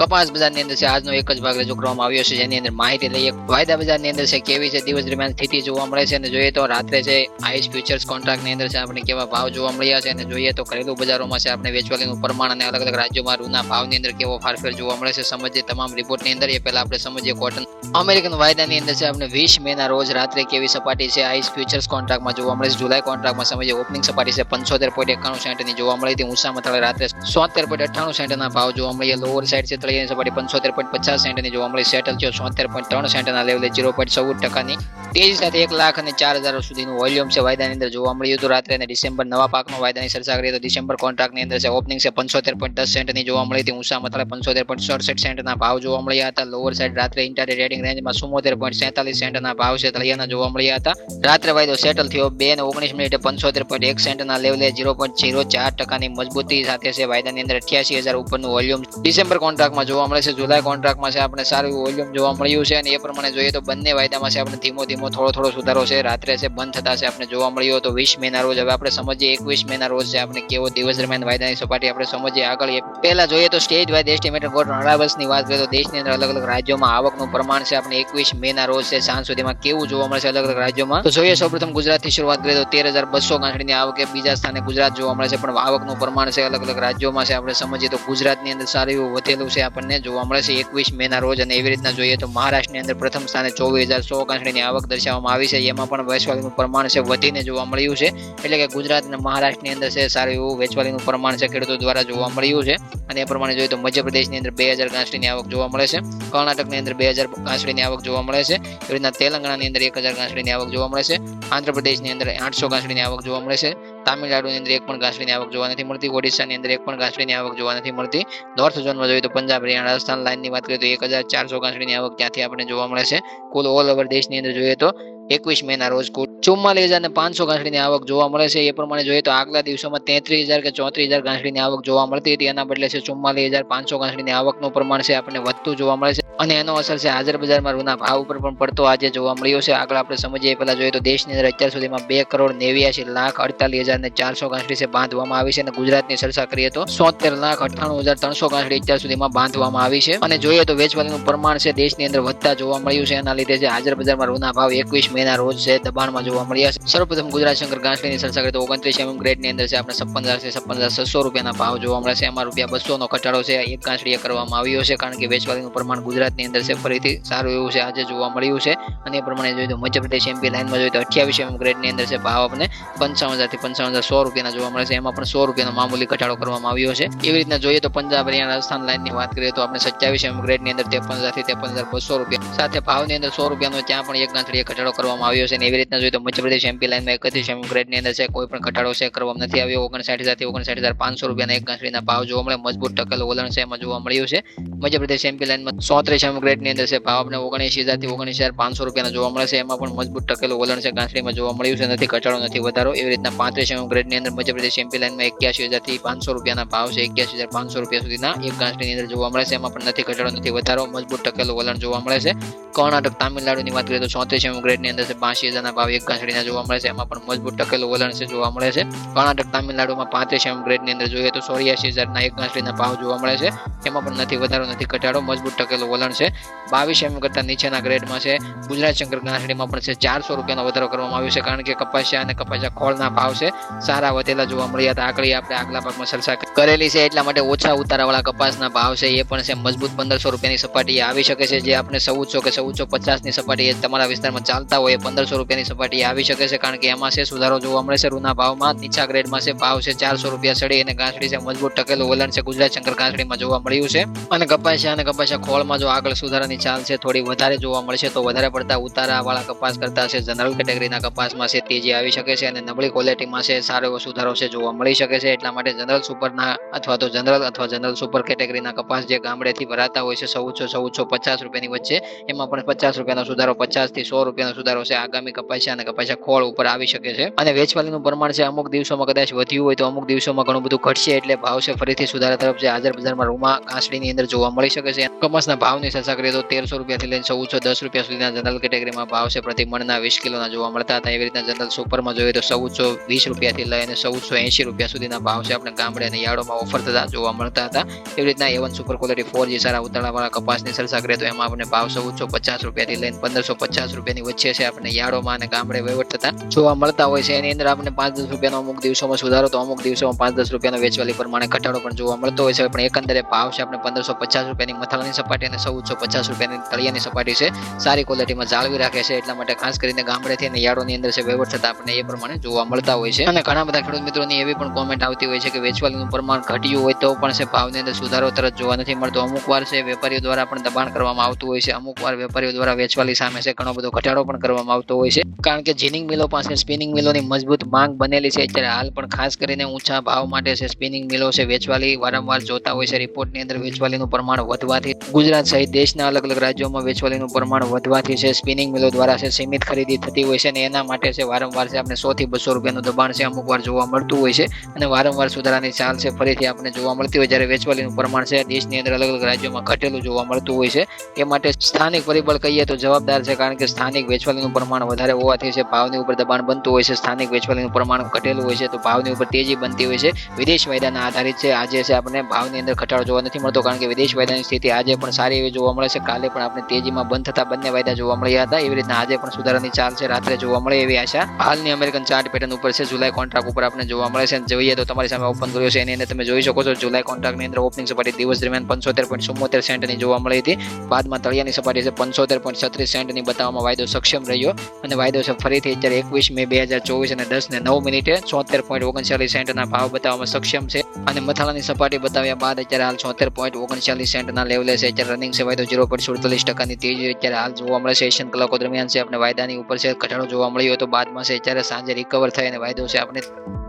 કપાસ બજારની અંદર છે. આજનો એક જ ભાગ રજૂ કરવામાં આવ્યો છે, જેની અંદર માહિતી લઈએ. વાયદા બજારની અંદર છે, કેવી છે? દિવસ દરમિયાન સ્થિતિ જોવા મળે છે અને જોઈએ તો રાત્રે છે, આઈસ ફ્યુચર્સ કોન્ટ્રાક્ટની અંદર છે, આપણે કેવા ભાવ જોવા મળ્યા છે અને જોઈએ તો ઘરેલું બજારોમાં છે, આપણે વેચવાલીનું પ્રમાણ અને અલગ અલગ રાજ્યોમાં રૂના ભાવની અંદર કેવો ફારફેર જોવા મળે છે, સમજીએ તમામ રિપોર્ટની અંદર. એ પહેલા આપણે સમજીએ કોટન અમેરિકન વાયદાની અંદર છે, આપણે વીસ મેના રોજ રાત્રે કેવી સપાટી છે, આઈસ ફ્યુચર્સ કોન્ટ્રાક્ટમાં જોવા મળે છે. જુલાઈ કોન્ટ્રાક્ટમાં સમજીએ ઓપનિંગ સપાટી છે, પંચોતેર પોઈન્ટ એકાણું સેન્ટની જોવા મળી હતી. ઊંચામાં તળે રાત્રે સોતેર પોઈન્ટ અઠ્ઠાણું સેન્ટના ભાવ જોવા મળ્યા. લોઅર સાઈડ છે તળિયાની સપાટી પંચોતેર પોઈન્ટ પચાસ સેન્ટની જોવા મળી. સેટલ થયો સોતેર પોઈન્ટ ત્રણ સેન્ટના લેવલે જીરો પોઈન્ટ ચૌદ ટકાની. તેજી સાથે એક લાખ અને ચાર હજાર સુધીનું વોલ્યુમ છે વાયદાની અંદર જોવા મળ્યું હતું. રાત્રે અને ડિસેમ્બર નવા પાકનો વાયદાની ચર્ચા કરીએ તો ડિસેમ્બર કોન્ટ્રાક્ટની અંદર છે ઓપનિંગ છે પંચોતેર પોઈન્ટ દસ સેન્ટની જોવા મળી હતી. ઊંચા મતલબ પંચોતેર પોઈન્ટ સડસઠ સેન્ટના ભાવ જોવા મળ્યા હતા. લોઅર સાઈડ રાત્રે ઇન્ટરડે રેટિંગ રેન્જમાં ચુમ્મોતેર પોઈન્ટ સેતાલીસ સેન્ટના ભાવ છે તળિયાના જોવા મળ્યા હતા. રાત્રે વાયદો સેટલ થયો બે ને ઓગણીસ મિનિટે પંચોતેર પોઈન્ટ એક સેન્ટના લેવલે જીરો પોઈન્ટ જીરો ચાર ટકાની મજબૂતી સાથે છે વાયદાની અંદર અઠ્યાસી હજાર ઉપરનું વોલ્યુમ ડિસેમ્બર કોન્ટ્રાક્ટમાં જોવા મળે છે જુલાઈ કોન્ટ્રાક્ટમાં છે, આપણે સારું વોલ્યુમ જોવા મળ્યું છે અને એ પ્રમાણે જોઈએ તો બંને વાયદામાં છે, આપણે ધીમો ધીમો થોડો થોડો સુધારો છે. રાત્રે છે, બંધ થતા છે, આપણે જોવા મળ્યો તો વીસ મેના રોજ. હવે આપણે સમજીએ એકવીસ મેના રોજ છે, આપણે કેવો દિવસ દરમિયાન વાયદાની સપાટી આપણે સમજીએ આગળ. પહેલા જોઈએ તો સ્ટેજ વાઇઝ એસ્ટિમેટેડ ગોટ રણાવસની વાત કરીએ તો દેશની અંદર અલગ અલગ રાજ્યોમાં આવકનું પ્રમાણ છે, આપણે એકવીસ મેના રોજ છે, સાંજ સુધીમાં કેવું જોવા મળશે અલગ અલગ રાજ્યોમાં. તો જોઈએ સૌપ્રથમ ગુજરાતથી શરૂઆત કરીએ તો તેર હજાર બસો ગાંઠડીની આવકે બીજા સ્થાને ગુજરાત જોવા મળે છે, પણ આવકનું પ્રમાણ છે, અલગ અલગ રાજ્યોમાં છે, આપણે સમજીએ તો ગુજરાતની અંદર સારું એવું વધેલું છે. આપણને જોવા મળે છે. એકવીસ મેના રોજ અને એવી રીતના જોઈએ તો મહારાષ્ટ્રની અંદર પ્રથમ સ્થાને ચોવીસ હજાર સો કાંસળીની આવક દર્શાવવામાં આવી છે. એમાં પણ વેચવાલીનું પ્રમાણ છે, વધીને જોવા મળ્યું છે. એટલે કે ગુજરાત અને મહારાષ્ટ્રની અંદર છે સારું એવું વેચવાલીનું પ્રમાણ છે ખેડૂતો દ્વારા જોવા મળ્યું છે. અને એ પ્રમાણે જોઈએ તો મધ્યપ્રદેશની અંદર બે હજાર કાંસળીની આવક જોવા મળે છે. કર્ણાટકની અંદર બે હજાર કાંસળીની આવક જોવા મળે છે. એવી રીતના તેલંગાણાની અંદર એક હજાર કાંસળીની આવક જોવા મળે છે. આંધ્રપ્રદેશની અંદર આઠસો કાંસળીની આવક જોવા મળે છે. તામિલનાડુની અંદર એક પણ ઘાસડીની આવક જોવા નથી મળતી. ઓડિશાની અંદર એક પણ ઘાસડીની આવક જોવા નથી મળતી. નોર્થ ઝોનમાં જોઈએ તો પંજાબ, હરિયાણા, રાજસ્થાન લાઇનની વાત કરીએ તો એક હજાર ચારસો ઘાસડીની આવક ત્યાંથી આપણે જોવા મળે છે. કુલ ઓલ ઓવર દેશની અંદર જોઈએ તો એકવીસ મેના રોજ ચુમ્માલીસ હજાર ને પાંચસો ઘાસડીની આવક જોવા મળે છે. એ પ્રમાણે જોઈએ તો આગલા દિવસોમાં તેત્રીસ હજાર કે ચોત્રીસ હજાર ઘાસડીની આવક જોવા મળતી હતી. એના બદલે છે ચુમ્માલીસ હજાર પાંચસો ઘાસડીની આવકનું પ્રમાણ છે આપણને વધતું જોવા મળે છે. અને એનો અસર છે હાજર બજારમાં રૂના ભાવ ઉપર પણ પડતો આજે જોવા મળ્યો છે. આગળ આપણે સમજીએ પહેલા જોઈએ તો દેશની અંદર અત્યાર સુધીમાં બે કરોડ નેવ્યાસી લાખ અડતાલીસ હજાર ને ચારસો ઘાસડી છે બાંધવામાં આવી છે. અને ગુજરાતની ચર્ચા કરીએ તો સોતેર લાખ અઠ્ઠાણું હજાર ત્રણસો ઘાસડી અત્યાર સુધીમાં બાંધવામાં આવી છે. અને જોઈએ તો વેચવાલીનું પ્રમાણ છે દેશની અંદર વધતા જોવા મળ્યું છે. એના લીધે છે હાજર બજારમાં રૂના ભાવ એકવીસ મેના રોજ છે, દબાણમાં જોવા મળ્યા છે. સર્વપ્રથમ ગુજરાત શંકર ઘાસડીની ચર્ચા કરીએ તો ઓગણત્રીસ એમ ગ્રેડની અંદર છે, આપણે છપ્પન હજારથી છપ્પન હજાર છસો રૂપિયાના ભાવ જોવા મળે છે. એમાં રૂપિયા બસો નો ઘટાડો છે એક ઘાસડીએ કરવામાં આવ્યો છે, કારણ કે વેચવાલીનું પ્રમાણ ગુજરાતની અંદર છે, ફરીથી સારું એવું છે, આજે જોવા મળ્યું છે. અને એ પ્રમાણે જોઈએ તો મધ્યપ્રદેશ એમપી લાઇનમાં જોઈએ તો અઠ્યાવીસ એમ ગ્રેડની અંદર છે, ભાવ આપણે પંચાવન હજારથી પંચાવન હજાર સો રૂપિયાના જોવા મળે છે. એમાં પણ સો રૂપિયાનો મામૂલી ઘટાડો કરવામાં આવ્યો છે. એવી રીતના જોઈએ તો પંજાબ હરિયાણા રાજસ્થાન લાઇનની વાત કરીએ તો આપણે સત્યાવીસ એમ ગ્રેડની અંદર ત્રેપન હજારથી ત્રેપન હજાર બસો રૂપિયા સાથે ભાવની અંદર સો રૂપિયાનો ત્યાં પણ એક ગાંઠડીએ ઘટાડો કરવામાં આવ્યો છે અને એવી રીતના જોઈએ તો મધ્યપ્રદેશ એમપી લાઇનમાં એકત્રીસ એમ ગ્રેડની અંદર છે, કોઈ પણ ઘટાડો છે, કરવામાં નથી આવ્યો. ઓગણસાઠ હજારથી ઓગણસાઠ હજાર પાંચસો રૂપિયાના એક ગાંઠડીના ભાવ જોવા મળે. મજબૂત ટકલ વલણ છે એમાં જોવા મળ્યું છે. મધ્યપ્રદેશ એમપી લાઇનમાં ચોત્રીસ એમ ગ્રેડની અંદર છે. ભાવ આપણે ઓગણીસ હજારથી ઓગણીસ હજાર પાંચસો રૂપિયાના જોવા મળે છે. એમાં પણ મજબૂત ટકેલું વલણ છે. ગાંઠડીમાં જોવા મળ્યું છે. નથી, ઘટાડો નથી વધારો. એવી રીતના પાંત્રીસ એમ ગ્રેડની અંદર મધ્યપ્રદેશ એમપી લાઇનમાં એક્યાસી હજારથી પાંચસો રૂપિયાના ભાવ છે. એક્યાસી હજાર પાંચસો રૂપિયા સુધીના એક ગાંઠડીની અંદર જોવા મળે છે. એમાં પણ નથી, ઘટાડો નથી વધારો. મજબૂત ટકેલું વલણ જોવા મળે છે. કર્ણાટક, તામિલનાડુની વાત કરીએ તો ચોત્રીસ એમ ગ્રેડની અંદર છે, બાસી હજારના ભાવ એક ગાંઠડીના જોવા મળે છે. એમાં પણ મજબૂત ટકેલું વલણ છે, જોવા મળે છે. કર્ણાટક તામિલનાડુમાં પાંત્રીસ એમ ગ્રેડની અંદર જોઈએ તો ચોર્યાસી હજારના એક ગાંઠડીના ભાવ જોવા મળે છે. એમાં પણ નથી, વધારો નથી, ઘટાડો, મજબૂત ટકેલું વલણ છે. બાવીસ એમ કરતાં નીચેના ગ્રેડમાં છે. ગુજરાત શંકર ગાંઠડીમાં પણ છે, ચારસો રૂપિયાનો વધારો કરવામાં આવ્યો છે, કારણ કે કપાસિયા અને કપાસિયા ખોળના ભાવ છે. સારા વધેલા જોવા મળ્યા હતા. આકડી આપણે આગલા ભાગમાં ચર્ચા કરેલી છે, એટલા માટે ઓછા ઉતારાવાળા કપાસના ભાવ છે. એ પણ છે, મજબૂત પંદરસો રૂપિયાની સપાટીએ આવી શકે છે. જે આપણે ચૌદસો કે ચૌદસો પચાસની સપાટીએ તમારા વિસ્તારમાં ચાલતા હોય પંદરસો રૂપિયાની સપાટી આવી શકે છે, કારણ કે એમાં છે સુધારો જોવા મળે છે. રૂના ભાવમાં નીચા ગ્રેડમાં છે, ભાવ છે ચારસો રૂપિયા સડી અને ગાંસડી છે મજબૂત ટકેલું વલણ છે. ગુજરાત શંકર ગાંસડીમાં જોવા મળ્યું છે. અને કપાસિયા અને કપાસિયા ખોળમાં જો આગળ સુધારાની ચાલ છે, થોડી વધારે જોવા મળશે તો વધારે પડતા ઉતારા વાળા કપાસ કરતા છે. જનરલ કેટેગરીના કપાસમાં છે તેજી આવી શકે છે અને નબળી ક્વોલિટીમાં છે સારો એવો સુધારો છે જોવા મળી શકે છે. એટલા માટે જનરલ સુપરના અથવા તો જનરલ અથવા જનરલ સુપર કેટેગરીના કપાસ જે ગામડેથી ભરાતા હોય છે, ચૌદસો ચૌદસો પચાસ રૂપિયાની વચ્ચે, એમાં પણ પચાસ રૂપિયાનો સુધારો પચાસથી સો રૂપિયાનો સુધારો સુધારો છે, આગામી કપાસિયા અને કપાસિયા ખોળ ઉપર આવી શકે છે. અને વેચવાલીનું પ્રમાણ છે, અમુક દિવસોમાં કદાચ વધ્યું હોય તો અમુક દિવસોમાં ઘણું બધું ઘટશે એટલે ભાવ છે ફરીથી સુધારા તરફ છે હાજર બજારમાં રૂમા કાંસડીની અંદર જોવા મળી શકે છે. કપાસના ભાવની ચર્ચા કરીએ તો તેરસો રૂપિયાથી લઈને ચૌદસો દસ રૂપિયા સુધીના જનરલ કેટેગરીમાં ભાવ છે. પ્રતિ મણના વીસ કિલોના જોવા મળતા હતા. એવી રીતના જનરલ સુપરમાં જોઈએ તો ચૌદસો વીસ રૂપિયાથી લઈને ચૌદસો એંશી રૂપિયા સુધીના ભાવ છે. આપણે ગામડે અને યાર્ડોમાં ઓફર થતા જોવા મળતા હતા. એવી રીતના એવન સુપર ક્વોલિટી ફોર જે સારા ઉતાળાવાળા કપાસની ચર્ચા કરીએ તો એમાં આપણે ભાવ ચૌદસો પચાસ રૂપિયાથી લઈને પંદરસો પચાસ રૂપિયાની વચ્ચે છે. આપણે યાર્ડોમાં અને ગામડે વહીવટ થતા. જોવા મળતા હોય છે, એની અંદર આપણે પાંચ દસ રૂપિયાનો અમુક દિવસોમાં સુધારો તો અમુક દિવસોમાં પાંચ દસ રૂપિયાનો વેચવાલી પ્રમાણે ઘટાડો પણ જોવા મળતો હોય છે. પણ એકંદરે ભાવ છે આપણે પંદરસો પચાસ રૂપિયાની મથાળાની સપાટી અને ચૌદસો પચાસ રૂપિયાની તળિયાની સપાટી છે. સારી ક્વોલિટીમાં જાળવી રાખે છે, એટલા માટે ખાસ કરીને ગામડેથી અને યાર્ડોની અંદર છે વહીવટ થતા આપણને એ પ્રમાણે જોવા મળતા હોય છે. અને ઘણા બધા ખેડૂત મિત્રોની એવી પણ કોમેન્ટ આવતી હોય છે કે વેચવાલીનું પ્રમાણ ઘટ્યું હોય તો પણ છે, ભાવની અંદર સુધારો તરત જોવા નથી મળતો. અમુક વાર છે, વેપારીઓ દ્વારા પણ દબાણ કરવામાં આવતું હોય છે. અમુક વાર વેપારીઓ દ્વારા વેચવાલી સામે છે, ઘણો બધો ઘટાડો પણ કરવામાં આવતો હોય છે. કારણ કે જીનિંગ મિલો પાસે સ્પિનિંગ મિલોની મજબૂત માંગ બનેલી છે. અત્યારે હાલ પણ ખાસ કરીને ઊંચા ભાવ માટે છે સ્પિનિંગ મિલો છે, વેચવાલી વારંવાર જોતા હોય છે. રિપોર્ટની અંદર વેચવાલીનું પ્રમાણ વધવાથી ગુજરાત સહિત દેશના અલગ અલગ રાજ્યોમાં વેચવાલીનું પ્રમાણ વધવાથી છે. સ્પિનિંગ મિલો દ્વારા છે સીમિત ખરીદી થતી હોય છે અને એના માટે છે વારંવાર છે આપણે સો થી બસો રૂપિયાનું દબાણ છે અમુક વાર જોવા મળતું હોય છે અને વારંવાર સુધારાની ચાલ છે ફરીથી આપણે જોવા મળતી હોય જ્યારે વેચવાલીનું પ્રમાણ છે દેશની અંદર અલગ અલગ રાજ્યોમાં ઘટેલું જોવા મળતું હોય છે. એ માટે સ્થાનિક પરિબળ કહીએ તો જવાબદાર છે કારણ કે સ્થાનિક વેચવાલીનું પ્રમાણ વધારે હોવાથી છે, ભાવની ઉપર દબાણ બનતું હોય છે, સ્થાનિક વેચવાલીનું પ્રમાણ ઘટેલું હોય છે, તો ભાવની ઉપર તેજી બનતી હોય છે. વિદેશ વાયદાના આધારિત છે, આજે છે આપણે ભાવની અંદર ઘટાડો જોવા નથી મળતો, કારણ કે વિદેશ વાયદાની સ્થિતિ આજે પણ સારી એવી જોવા મળે છે. કાલે પણ આપણે તેજીમાં બંધ થતા બંને વાયદા જોવા મળ્યા હતા. એવી રીતના આજે પણ સુધારાની ચાલ છે, રાત્રે જોવા મળે એવી આશા. હાલની અમેરિકન ચાર્ટ પેટર્ન ઉપર છે, જુલાઈ કોન્ટ્રાક્ટ ઉપર આપણે જોવા મળે છે. જોઈએ તો તમારી સામે ઓપન કર્યો છે, એની અંદર તમે જોઈ શકો છો, જુલાઈ કોન્ટ્રાક્ટની અંદર ઓપનિંગ સપાટી દિવસ દરમિયાન પંચોતેર પોઈન્ટ ચુમ્મોતેર સેન્ટની જોવા મળી હતી. બાદમાં તળિયાની સપાટી છે, પંચોતેર પોઈન્ટ છત્રીસ સેન્ટની બતાવવામાં વાયદો સક્ષમ રહ્યો. અને વાયદો છે ફરીથી અત્યારે એકવીસ મે બે હજાર ચોવીસ અને દસ ને નવ મિનિટે છોતેર પોઈન્ટ ઓગણચાલીસ સેન્ટના ભાવ બતાવવામાં સક્ષમ છે. અને મથાળાની સપાટી બતાવ્યા બાદ અત્યારે હાલ છોતેર પોઈન્ટ ઓગણચાલીસ સેન્ટના લેવલે છે. અત્યારે રનિંગ છે વાયદો ઝીરો પોઈન્ટ સુડતાલીસ ટકાની તેજી અત્યારે હાલ જોવા મળે છે. એશિયન કલાકો દરમિયાન છે. આપણે વાયદાની ઉપર છે. ઘટાડો જોવા મળ્યો હતો બાદમાં છે. અત્યારે સાંજે રિકવર થાય અને વાયદો છે. આપણે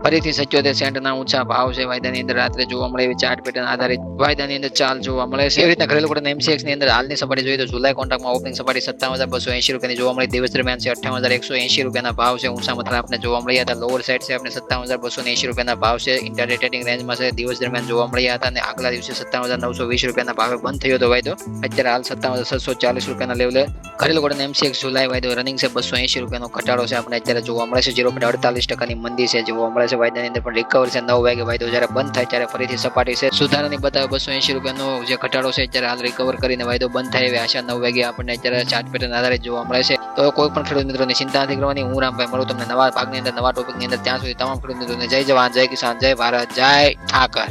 ફરીથી સત્યોતેર સેન્ટના ઊંચા ભાવ છે. વાયદાની અંદર રાત્રે જોવા મળે એવી ચાર્ટ પેટર્ન આધારિત વાયદાની અંદર ચાલ જોવા મળે છે. એવી રીતના ઘરેલું કોટન એમસીએક્સની અંદર હાલની સપાટી જોઈએ તો જુલાઈ કોન્ટ્રાક્ટમાં ઓપનિંગ સપાટી સત્તાવન હજાર બસો એસી રૂપિયાની જોવા મળી. દિવસ દરમિયાન છે અઠ્ઠાવન હજાર એકસો એંશી રૂપિયાના ભાવ છે. ઊંચા મથાળા આપણે જોવા મળ્યા હતા. લોઅર સાઈડ છે આપણે સત્તાવન હજાર બસો એસી રૂપિયાના ભાવ છે. ઇન્ટરનેટ ટ્રેડિંગ રેન્જમાં છે. દિવસ દરમિયાન જોવા મળ્યા હતા અને આગલા દિવસે સત્તાવન હજાર નવસો વીસ રૂપિયાના ભાવે બંધ થયો હતો વાયદો. અત્યારે હાલ સત્તાવન હજાર છસો ચાલીસ રૂપિયાના લેવલે ઘરેલું કોટન એમસીએક્સ જુલાઈ વાયદો રનિંગ છે. બસો એંશી રૂપિયાનો ઘટાડો છે. આપણે અત્યારે જોવા મળે છે. ઝીરો પોઈન્ટ અડતાલીસ ટકાની મંદી છે. જોવા મળે છે. વાયદાની અંદર પણ રિકવર છે નવ વાગે વાયદો જ્યારે બંધ થાય ત્યારે ફરીથી સપાટી છે. સુધારાની બતાવે બસો એંશી રૂપિયાનો જે ઘટાડો છે, અત્યારે હાલ રિકવર કરીને વાયદો બંધ થાય એવી આશા નવ વાગે આપણને અત્યારે ચાર્ટ પેટર્ન આધારે જોવા મળે છે. તો કોઈ પણ ખેડૂત મિત્રોની ચિંતા નથી કરવાની, હું રામભાઈ મળું તમને નવા ભાગની અંદર, નવા ટોપિકની અંદર. ત્યાં સુધી તમામ ખેડૂત મિત્રોને જય જવાન, જય કિસાન, જય ભારત, જય ઠાકર.